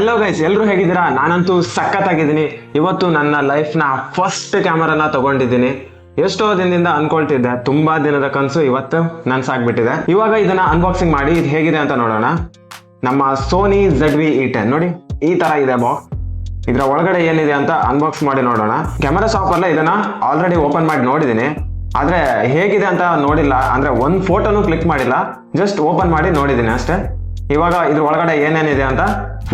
Hello guys ಎಲ್ಲರೂ ಹೇಗಿದ್ದೀರಾ? ನಾನಂತೂ ಸಖತ್ತಾಗಿದ್ದೀನಿ. ಇವತ್ತು ನನ್ನ ಲೈಫ್ನ ಫಸ್ಟ್ ಕ್ಯಾಮರಾನ ತಗೊಂಡಿದ್ದೀನಿ. ಎಷ್ಟೋ ದಿನದಿಂದ ಅನ್ಕೊಳ್ತಿದ್ದೆ, ತುಂಬಾ ದಿನದ ಕನಸು ಇವತ್ತು ನನ್ಸಾಗ್ಬಿಟ್ಟಿದೆ. ಇವಾಗ ಇದನ್ನ ಅನ್ಬಾಕ್ಸಿಂಗ್ ಮಾಡಿ ಇದು ಹೇಗಿದೆ ಅಂತ ನೋಡೋಣ. ನಮ್ಮ Sony Z V E ten ನೋಡಿ, ಈ ತರ ಇದೆ ಬಾಕ್ಸ್ ಇದರ ಒಳಗಡೆ ಏನಿದೆ ಅಂತ ಅನ್ಬಾಕ್ಸ್ ಮಾಡಿ ನೋಡೋಣ. ಕ್ಯಾಮರಾ ಶಾಪ್ ಅಲ್ಲ ಇದನ್ನ ಆಲ್ರೆಡಿ ಓಪನ್ ಮಾಡಿ ನೋಡಿದ್ದೀನಿ. ಆದ್ರೆ ಹೇಗಿದೆ ಅಂತ ನೋಡಿಲ್ಲ. ಅಂದ್ರೆ ಒಂದ್ ಫೋಟೋನು ಕ್ಲಿಕ್ ಮಾಡಿಲ್ಲ. ಜಸ್ಟ್ ಓಪನ್ ಮಾಡಿ ನೋಡಿದ್ದೀನಿ ಅಷ್ಟೇ. ಇವಾಗ ಇದ್ರ ಒಳಗಡೆ ಏನೇನಿದೆ ಅಂತ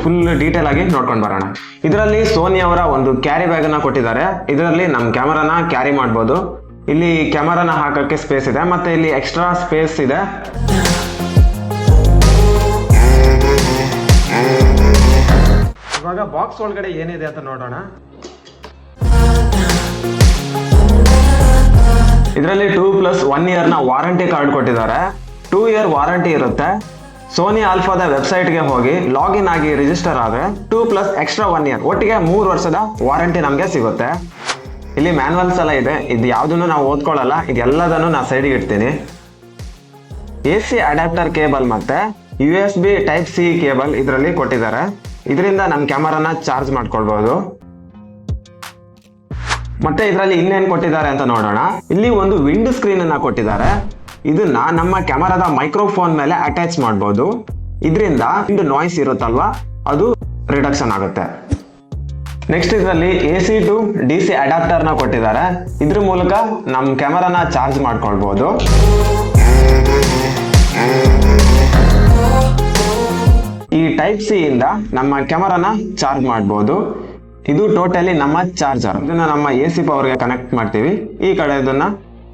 ಫುಲ್ ಡೀಟೇಲ್ ಆಗಿ ನೋಡ್ಕೊಂಡು ಬರೋಣ. ಇದರಲ್ಲಿ ಸೋನಿ ಅವರ ಒಂದು ಕ್ಯಾರಿ ಬ್ಯಾಗ್ ಅನ್ನ ಕೊಟ್ಟಿದ್ದಾರೆ. ಇದರಲ್ಲಿ ನಮ್ಮ ಕ್ಯಾಮರಾನ ಕ್ಯಾರಿ ಮಾಡ್ಬೋದು. ಇಲ್ಲಿ ಕ್ಯಾಮರಾನ ಹಾಕಕ್ಕೆ ಸ್ಪೇಸ್ ಇದೆ. ಮತ್ತೆ ಇಲ್ಲಿ ಎಕ್ಸ್ಟ್ರಾ ಸ್ಪೇಸ್ ಇದೆ. ಇವಾಗ ಬಾಕ್ಸ್ ಒಳಗಡೆ ಏನಿದೆ ಅಂತ ನೋಡೋಣ. ಇದರಲ್ಲಿ ಟೂ ಪ್ಲಸ್ ಒನ್ ಇಯರ್ನ ವಾರಂಟಿ ಕಾರ್ಡ್ ಕೊಟ್ಟಿದ್ದಾರೆ. ಟೂ ಇಯರ್ ವಾರಂಟಿ ಇರುತ್ತೆ. ಸೋನಿ ಆಲ್ಫಾದ ವೆಬ್ಸೈಟ್ಗೆ ಹೋಗಿ ಲಾಗಿನ್ ಆಗಿ ರಿಜಿಸ್ಟರ್ ಆದರೆ two plus extra one year ಒಟ್ಟಿಗೆ ಮೂರು ವರ್ಷದ ವಾರಂಟಿ ನಮಗೆ ಸಿಗುತ್ತೆ. ಇಲ್ಲಿ ಮ್ಯಾನ್ವಲ್ಸ್ ಎಲ್ಲ ಇದೆ. ಇದು ಯಾವುದನ್ನು ನಾವು ಓದ್ಕೊಳ್ಳಲ್ಲ. ಇದೆಲ್ಲದನ್ನು ನಾನು ಸೈಡಿಗೆ ಇಡ್ತೀನಿ. ಎ ಸಿ ಅಡ್ಯಾಪ್ಟರ್ ಕೇಬಲ್ ಮತ್ತೆ U S B type C cable ಇದರಲ್ಲಿ ಕೊಟ್ಟಿದ್ದಾರೆ. ಇದರಿಂದ ನಮ್ಮ ಕ್ಯಾಮರಾನ ಚಾರ್ಜ್ ಮಾಡ್ಕೊಳ್ಬೋದು. ಮತ್ತೆ ಇದರಲ್ಲಿ ಇನ್ನೇನು ಕೊಟ್ಟಿದ್ದಾರೆ ಅಂತ ನೋಡೋಣ. ಇಲ್ಲಿ ಒಂದು ವಿಂಡೋ ಸ್ಕ್ರೀನ್ ಅನ್ನ ಕೊಟ್ಟಿದ್ದಾರೆ. ಇದನ್ನ ನಮ್ಮ ಕ್ಯಾಮರಾದ ಮೈಕ್ರೋಫೋನ್ ಮೇಲೆ ಅಟ್ಯಾಚ್ ಮಾಡಬಹುದು ಇದರಿಂದ ಇದು ನಾಯ್ಸ್ ಇರುತ್ತಲ್ವಾ? ಅದು ರಿಡಕ್ಷನ್ ಆಗುತ್ತೆ. ನೆಕ್ಸ್ಟ್ ಇದರಲ್ಲಿ A C to D C ಅಡಾಪ್ಟರ್ನ ಕೊಟ್ಟಿದ್ದಾರೆ. ಇದ್ರ ಮೂಲಕ ನಮ್ಮ ಕ್ಯಾಮರಾನ ಚಾರ್ಜ್ ಮಾಡ್ಕೊಳ್ಬೋದು. ಈ ಟೈಪ್ ಸಿ ಇಂದ ನಮ್ಮ ಕ್ಯಾಮರಾನ ಚಾರ್ಜ್ ಮಾಡಬಹುದು ಇದು ಟೋಟಲಿ ನಮ್ಮ ಚಾರ್ಜರ್ ಇದನ್ನ ನಮ್ಮ ಎ ಸಿ ಪವರ್ಗೆ ಕನೆಕ್ಟ್ ಮಾಡ್ತೀವಿ. ಈ ಕಡೆ ಇದನ್ನ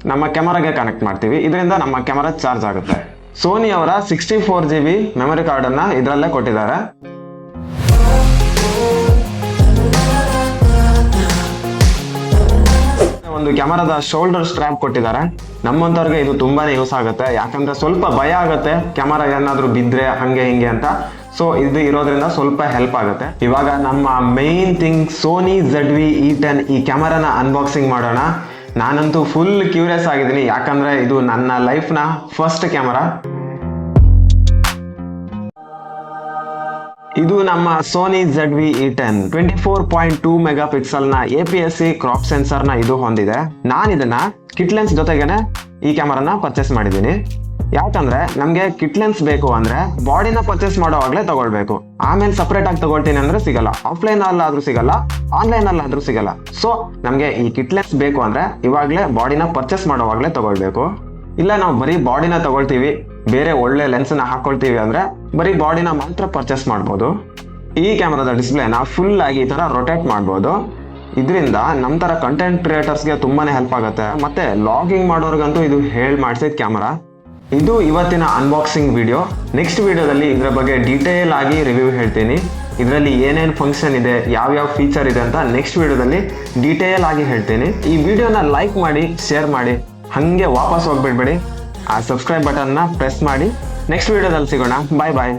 ನಮ್ಮ ಕ್ಯಾಮರಾಗೆ ಕನೆಕ್ಟ್ ಮಾಡ್ತೀವಿ. ಇದರಿಂದ ನಮ್ಮ ಕ್ಯಾಮರಾ ಚಾರ್ಜ್ ಆಗುತ್ತೆ. ಸೋನಿ ಅವರ sixty four G B memory card ಅನ್ನ ಇದರಲ್ಲೇ ಕೊಟ್ಟಿದ್ದಾರೆ. ಒಂದು ಕ್ಯಾಮರಾದ ಶೋಲ್ಡರ್ ಸ್ಟ್ರಾಪ್ ಕೊಟ್ಟಿದ್ದಾರೆ. ನಮ್ಮಂಥವ್ರಿಗೆ ಇದು ತುಂಬಾನೇ ಯೂಸ್ ಆಗುತ್ತೆ. ಯಾಕಂದ್ರೆ ಸ್ವಲ್ಪ ಭಯ ಆಗುತ್ತೆ. ಕ್ಯಾಮರಾ ಏನಾದರೂ ಬಿದ್ರೆ ಹಂಗೆ ಹಿಂಗೆ ಅಂತ. ಸೊ ಇದು ಇರೋದ್ರಿಂದ ಸ್ವಲ್ಪ ಹೆಲ್ಪ್ ಆಗುತ್ತೆ. ಇವಾಗ ನಮ್ಮ main thing Sony Z V E ten ಈ ಕ್ಯಾಮರಾನ ಅನ್ಬಾಕ್ಸಿಂಗ್ ಮಾಡೋಣ. ನಾನಂತೂ ಫುಲ್ ಕ್ಯೂರಿಯಸ್ ಆಗಿದ್ದೀನಿ. ಯಾಕಂದ್ರೆ ಇದು ನನ್ನ ಲೈಫ್ನ ಫಸ್ಟ್ ಕ್ಯಾಮರಾ ಇದು ನಮ್ಮ Sony Z V E ten twenty four point two mega ಪಿಕ್ಸೆಲ್ನ A P S C crop ಸೆನ್ಸರ್ನ ಇದು ಹೊಂದಿದೆ. ನಾನು ಇದನ್ನ ಕಿಟ್ಲೆನ್ಸ್ ಜೊತೆಗೇನೆ ಈ ಕ್ಯಾಮರಾನ ಪರ್ಚೇಸ್ ಮಾಡಿದ್ದೀನಿ. ಯಾಕಂದ್ರೆ ನಮ್ಗೆ ಕಿಟ್ಲೆನ್ಸ್ ಬೇಕು ಅಂದ್ರೆ ಬಾಡಿನ ಪರ್ಚೇಸ್ ಮಾಡೋವಾಗ್ಲೇ ತಗೊಳ್ಬೇಕು. ಆಮೇಲೆ ಸಪರೇಟ್ ಆಗಿ ತಗೊಳ್ತೀನಿ ಅಂದ್ರೆ ಸಿಗಲ್ಲ. ಆಫ್ಲೈನ್ ಅಲ್ಲಾದ್ರೂ ಸಿಗಲ್ಲ ಆನ್ಲೈನ್ ಅಲ್ಲಾದ್ರೂ ಸಿಗಲ್ಲ. ಸೊ ನಮ್ಗೆ ಈ ಕಿಟ್ಲೆನ್ಸ್ ಬೇಕು ಅಂದ್ರೆ ಇವಾಗ್ಲೇ ಬಾಡಿನ ಪರ್ಚೇಸ್ ಮಾಡೋವಾಗ್ಲೇ ತಗೊಳ್ಬೇಕು. ಇಲ್ಲ, ನಾವು ಬರೀ ಬಾಡಿನ ತಗೊಳ್ತೀವಿ, ಬೇರೆ ಒಳ್ಳೆ ಲೆನ್ಸ್ನ ಹಾಕೊಳ್ತೀವಿ ಅಂದ್ರೆ ಬರೀ ಬಾಡಿನ ಮಾತ್ರ ಪರ್ಚೇಸ್ ಮಾಡ್ಬೋದು. ಈ ಕ್ಯಾಮ್ರಾದ ಡಿಸ್ಪ್ಲೇನ ಫುಲ್ ಆಗಿ ಈ ತರ ರೊಟೇಟ್ ಮಾಡ್ಬೋದು. ಇದರಿಂದ ನಮ್ಮ ಥರ ಕಂಟೆಂಟ್ ಕ್ರಿಯೇಟರ್ಸ್ಗೆ ತುಂಬಾ ಹೆಲ್ಪ್ ಆಗುತ್ತೆ. ಮತ್ತೆ ಲಾಗಿಂಗ್ ಮಾಡೋರ್ಗಂತೂ ಇದು ಹೇಳಿ ಮಾಡಿಸಿದ ಕ್ಯಾಮ್ರಾ ಇದು ಇವತ್ತಿನ ಅನ್ಬಾಕ್ಸಿಂಗ್ ವಿಡಿಯೋ ನೆಕ್ಸ್ಟ್ ವಿಡಿಯೋದಲ್ಲಿ ಇದರ ಬಗ್ಗೆ ಡೀಟೇಲ್ ಆಗಿ ರಿವ್ಯೂ ಹೇಳ್ತೀನಿ. ಇದರಲ್ಲಿ ಏನೇನು ಫಂಕ್ಷನ್ ಇದೆ, ಯಾವ್ಯಾವ ಫೀಚರ್ ಇದೆ ಅಂತ ನೆಕ್ಸ್ಟ್ ವಿಡಿಯೋದಲ್ಲಿ ಡೀಟೇಲ್ ಆಗಿ ಹೇಳ್ತೀನಿ. ಈ ವಿಡಿಯೋನ ಲೈಕ್ ಮಾಡಿ ಶೇರ್ ಮಾಡಿ, ಹಾಗೆ ವಾಪಸ್ ಹೋಗ್ಬಿಡ್ಬೇಡಿ. ಆ ಸಬ್ಸ್ಕ್ರೈಬ್ ಬಟನ್ನ ಪ್ರೆಸ್ ಮಾಡಿ. ನೆಕ್ಸ್ಟ್ ವಿಡಿಯೋದಲ್ಲಿ ಸಿಗೋಣ. ಬಾಯ್ ಬಾಯ್